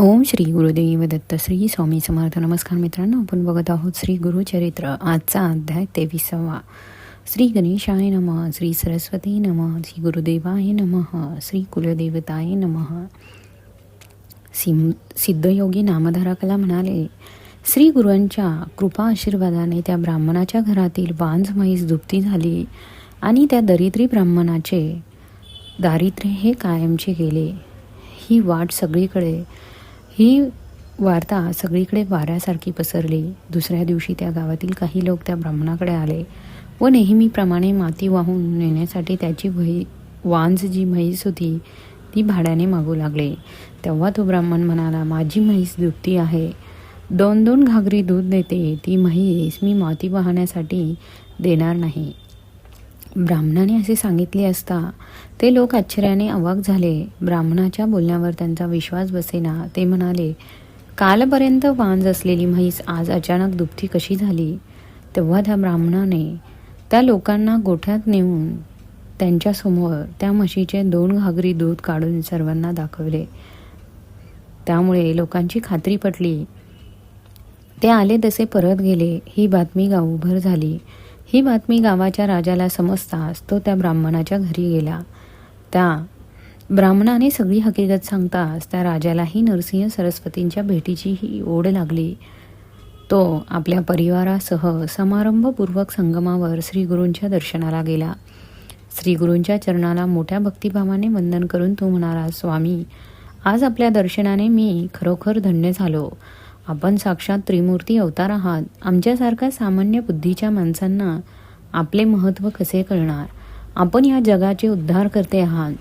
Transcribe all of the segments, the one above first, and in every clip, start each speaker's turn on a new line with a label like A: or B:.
A: ओम श्री गुरुदेव दत्त श्री स्वामी समर्थ. नमस्कार मित्रांनो आपण बघत आहोत श्री गुरुचरित्र. आजचा अध्याय तेविसावा. श्री गणेशाय नम श्री सरस्वती नम श्री गुरुदेवाय नम श्री कुलदेवताय नम. सिम सिद्धयोगी नामधारकाला म्हणाले श्री गुरूंच्या कृपा आशीर्वादाने त्या ब्राह्मणाच्या घरातील बांझ म्हैस दुप्ती झाली आणि त्या दरिद्री ब्राह्मणाचे दारिद्र्य हे कायमचे गेले. ही वाट सगळीकडे ही वार्ता सगळीकडे वाऱ्यासारखी पसरली. दुसऱ्या दिवशी त्या गावातील काही लोक त्या ब्राह्मणाकडे आले व नेहमीप्रमाणे माती वाहून नेण्यासाठी त्याची वही वांज जी म्हैस होती ती भाड्याने मागू लागले. तेव्हा तो ब्राह्मण म्हणाला माझी म्हैस दुभती आहे. दोन दोन घागरी दूध देते. ती म्हैस मी माती वाहण्यासाठी देणार नाही. ब्राह्मणाने असे सांगितले असता ते लोक आश्चर्याने अवाक झाले. ब्राह्मणाच्या बोलण्यावर त्यांचा विश्वास बसेना. ते म्हणाले कालपर्यंत वांज असलेली म्हैस आज अचानक दुभती कशी झाली? तेव्हा त्या ब्राह्मणाने त्या लोकांना गोठ्यात नेऊन त्यांच्यासमोर त्या म्हशीचे दोन घागरी दूध काढून सर्वांना दाखवले. त्यामुळे लोकांची खात्री पटली. ते आले तसे परत गेले. ही बातमी गावभर झाली. ही बातमी गावाच्या राजाला समजताच तो त्या ब्राह्मणाच्या घरी गेला. त्या ब्राह्मणाने सगळी हकीकत सांगताच त्या राजालाही नरसिंह सरस्वतींच्या भेटीची ही ओढ लागली. तो आपल्या परिवारासह समारंभपूर्वक संगमावर श्रीगुरूंच्या दर्शनाला गेला. श्रीगुरूंच्या चरणाला मोठ्या भक्तिभावाने वंदन करून तो म्हणाला स्वामी आज आपल्या दर्शनाने मी खरोखर धन्य झालो. आपण साक्षात त्रिमूर्ती अवतार आहात. आमच्यासारख्या सामान्य बुद्धीच्या माणसांना आपले महत्त्व कसे कळणार? आपण या जगाचे उद्धार करते आहात.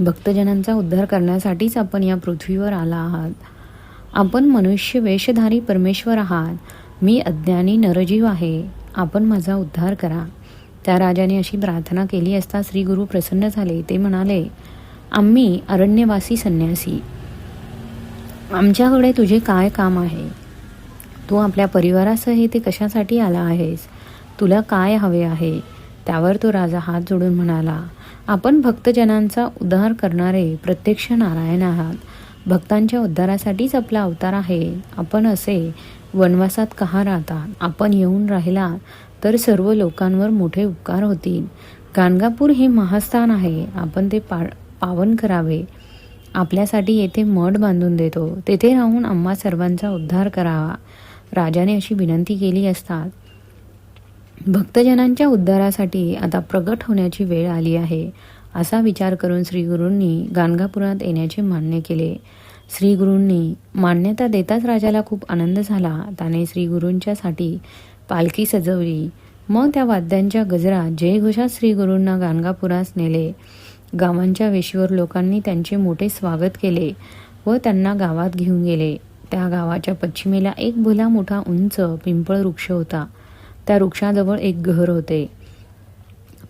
A: भक्तजनांचा उद्धार करण्यासाठीच आपण या पृथ्वीवर आला आहात. आपण मनुष्य वेशधारी परमेश्वर आहात. मी अज्ञानी नरजीव आहे. आपण माझा उद्धार करा. त्या राजाने अशी प्रार्थना केली असता श्री गुरु प्रसन्न झाले. ते म्हणाले आम्ही अरण्यवासी संन्यासी. आमच्याकडे तुझे काय काम आहे? तू आपल्या परिवारासह ते कशासाठी आला आहेस? तुला काय हवे आहे? त्यावर तो राजा हात जोडून म्हणाला आपण भक्तजनांचा उद्धार करणारे प्रत्यक्ष नारायण आहात. भक्तांच्या उद्धारासाठीच आपला अवतार आहे. आपण असे वनवासात कहा राहतात आपण येऊन राहिला तर सर्व लोकांवर मोठे उपकार होतील. गाणगापूर हे महास्थान आहे. आपण ते पा पावन करावे. आपल्यासाठी येथे मठ बांधून देतो. तेथे राहून आम्हा सर्वांचा उद्धार करावा. राजाने अशी विनंती केली असतात. भक्तजनांच्या उद्धारासाठी आता प्रगट होण्याची वेळ आली आहे. असा विचार करून श्रीगुरूंनी गाणगापुरात येण्याचे मान्य केले. श्रीगुरूंनी मान्यता देताच राजाला खूप आनंद झाला. त्याने श्रीगुरूंच्यासाठी पालखी सजवली. मग त्या वाद्यांच्या गजरात जयघोषात श्रीगुरूंना गाणगापुरास नेले. गावांच्या वेशीवर लोकांनी त्यांचे मोठे स्वागत केले व त्यांना गावात घेऊन गेले. त्या गावाच्या पश्चिमेला एक भला मोठा उंच पिंपळ वृक्ष होता. त्या वृक्षाजवळ एक घर होते.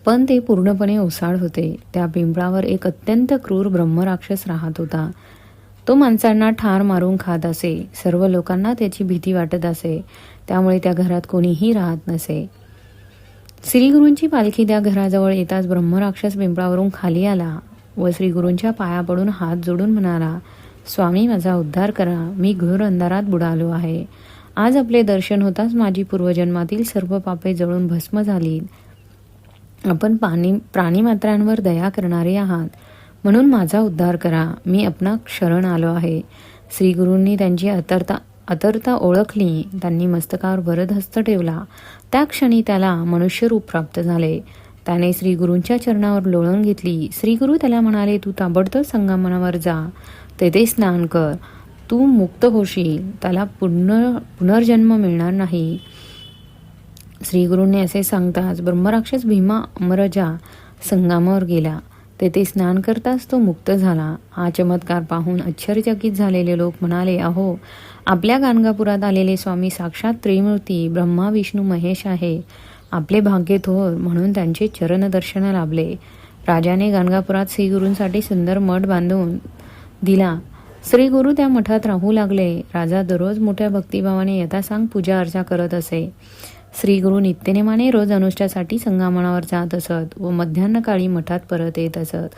A: पण ते पूर्णपणे ओसाड होते. त्या पिंपळावर एक अत्यंत क्रूर ब्रह्मराक्षस राहत होता. तो माणसांना ठार मारून खात असे. सर्व लोकांना त्याची भीती वाटत असे. त्यामुळे त्या घरात कोणीही राहत नसे. श्रीगुरूंची पालखी त्या घराजवळ येताच ब्रह्मराक्षस पिंपळावरून खाली आला व श्रीगुरूंच्या पाया पडून हात जोडून म्हणाला स्वामी माझा उद्धार करा. मी घोर अंधारात बुडालो आहे. आज आपले दर्शन होताच माझी पूर्वजन्मातील सर्व पापे जळून भस्म झाली आपण पाणी प्राणीमात्रांवर दया करणारे आहात. म्हणून माझा उद्धार करा. मी आपणा शरण आलो आहे. श्रीगुरूंनी त्यांची अतरता अतरता ओळखली त्यांनी मस्तकावर वरदहस्त ठेवला. त्या क्षणी त्याला मनुष्यरूप प्राप्त झाले. त्याने श्रीगुरूंच्या चरणावर लोळण घेतली. श्रीगुरू त्याला म्हणाले तू ताबडतोब संगमनावर जा. तेथे स्नान कर. तू मुक्त होशील. त्याला पुनर् पुनर्जन्म मिळणार नाही. श्रीगुरूंनी असे सांगताच ब्रह्मराक्षस भीमा अमरजा संगमावर गेला. तेथे स्नान करताच तो मुक्त झाला. हा चमत्कार पाहून आश्चर्यचकित झालेले लोक म्हणाले अहो आपल्या गाणगापुरात आलेले स्वामी साक्षात त्रिमूर्ती ब्रह्मा विष्णू महेश आहे. आपले भाग्य थोर म्हणून त्यांचे चरणदर्शन लाभले. राजाने गाणगापुरात श्रीगुरूंसाठी सुंदर मठ बांधून दिला. श्रीगुरू त्या मठात राहू लागले. राजा दररोज मोठ्या भक्तिभावाने यथासांग पूजा अर्चा करत असे. श्रीगुरु नित्यनेमाने रोज अनुष्ठासाठी संगमनावर जात असत व मध्यान्हकाळी मठात परत येत असत.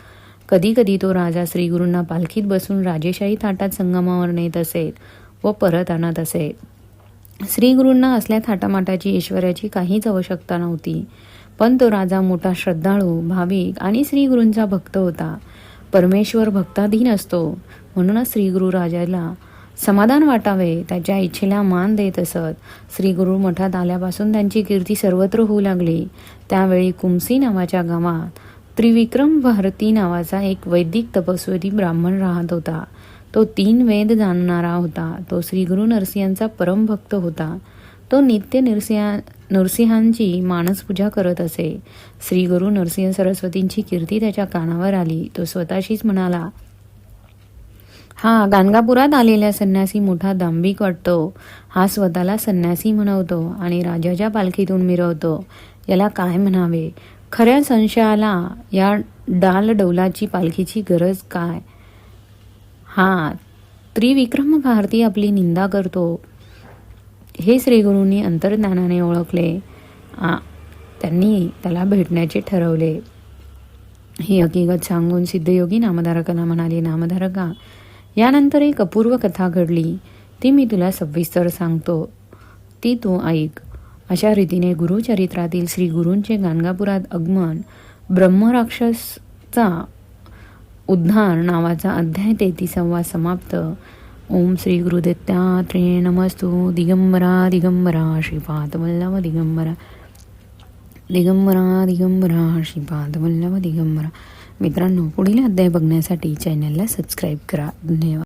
A: कधी कधी तो राजा श्रीगुरूंना पालखीत बसून राजेशाही थाटात संगमावर नेत असे व परत आणत असे श्रीगुरूंना असल्या थाटामाटाची ऐश्वर्याची काहीच आवश्यकता नव्हती. पण तो राजा मोठा श्रद्धाळू भाविक आणि श्रीगुरूंचा भक्त होता. परमेश्वर भक्ताधीन असतो. म्हणूनच श्रीगुरु राजाला समाधान वाटावे त्याच्या इच्छेला मान देत असत. श्री गुरु मठात आल्यापासून त्यांची कीर्ती सर्वत्र होऊ लागली. त्यावेळी कुमसी नावाच्या गावात त्रिविक्रम भारती नावाचा एक वैदिक तपस्वी ब्राह्मण राहत होता. तो तीन वेद जाणणारा होता. तो श्री गुरु नरसिंहांचा परमभक्त होता. तो नित्य नरसिंहा नरसिंहांची मानसपूजा करत असे. श्री गुरु नरसिंह सरस्वतींची कीर्ती त्याच्या कानावर आली. तो स्वतःशीच म्हणाला हा गाणगापुरात आलेला संन्यासी मोठा दांभिक वाटतो. हा स्वतःला संन्यासी म्हणवतो आणि राजाच्या पालखीतून मिरवतो. याला काय म्हणावे? खऱ्या संशयाला या डालडौलाची पालखीची गरज काय? हा त्रिविक्रम भारती आपली निंदा करतो. हे श्रीगुरूंनी अंतर्ज्ञानाने ओळखले. त्यांनी त्याला भेटण्याचे ठरवले. ही हकीकत सांगून सिद्धयोगी नामधारकाला म्हणाले नामधारका यानंतर एक अपूर्व कथा घडली. ती मी तुला सविस्तर सांगतो. ती तू ऐक. अशा रीतीने गुरुचरित्रातील श्री गुरूंचे गाणगापुरात आगमन ब्रह्मराक्षसचा उद्धार नावाचा अध्याय तेहतीसावा समाप्त. ओम श्री गुरुदत्तात्रेय नमस्तु. दिगंबरा दिगंबरा श्रीपाद वल्लभ दिगंबरा. दिगंबरा दिगंबरा श्रीपाद वल्लभ दिगंबरा. मित्रांनो पुढील अध्याय बघण्यासाठी चॅनलला सबस्क्राईब करा. धन्यवाद.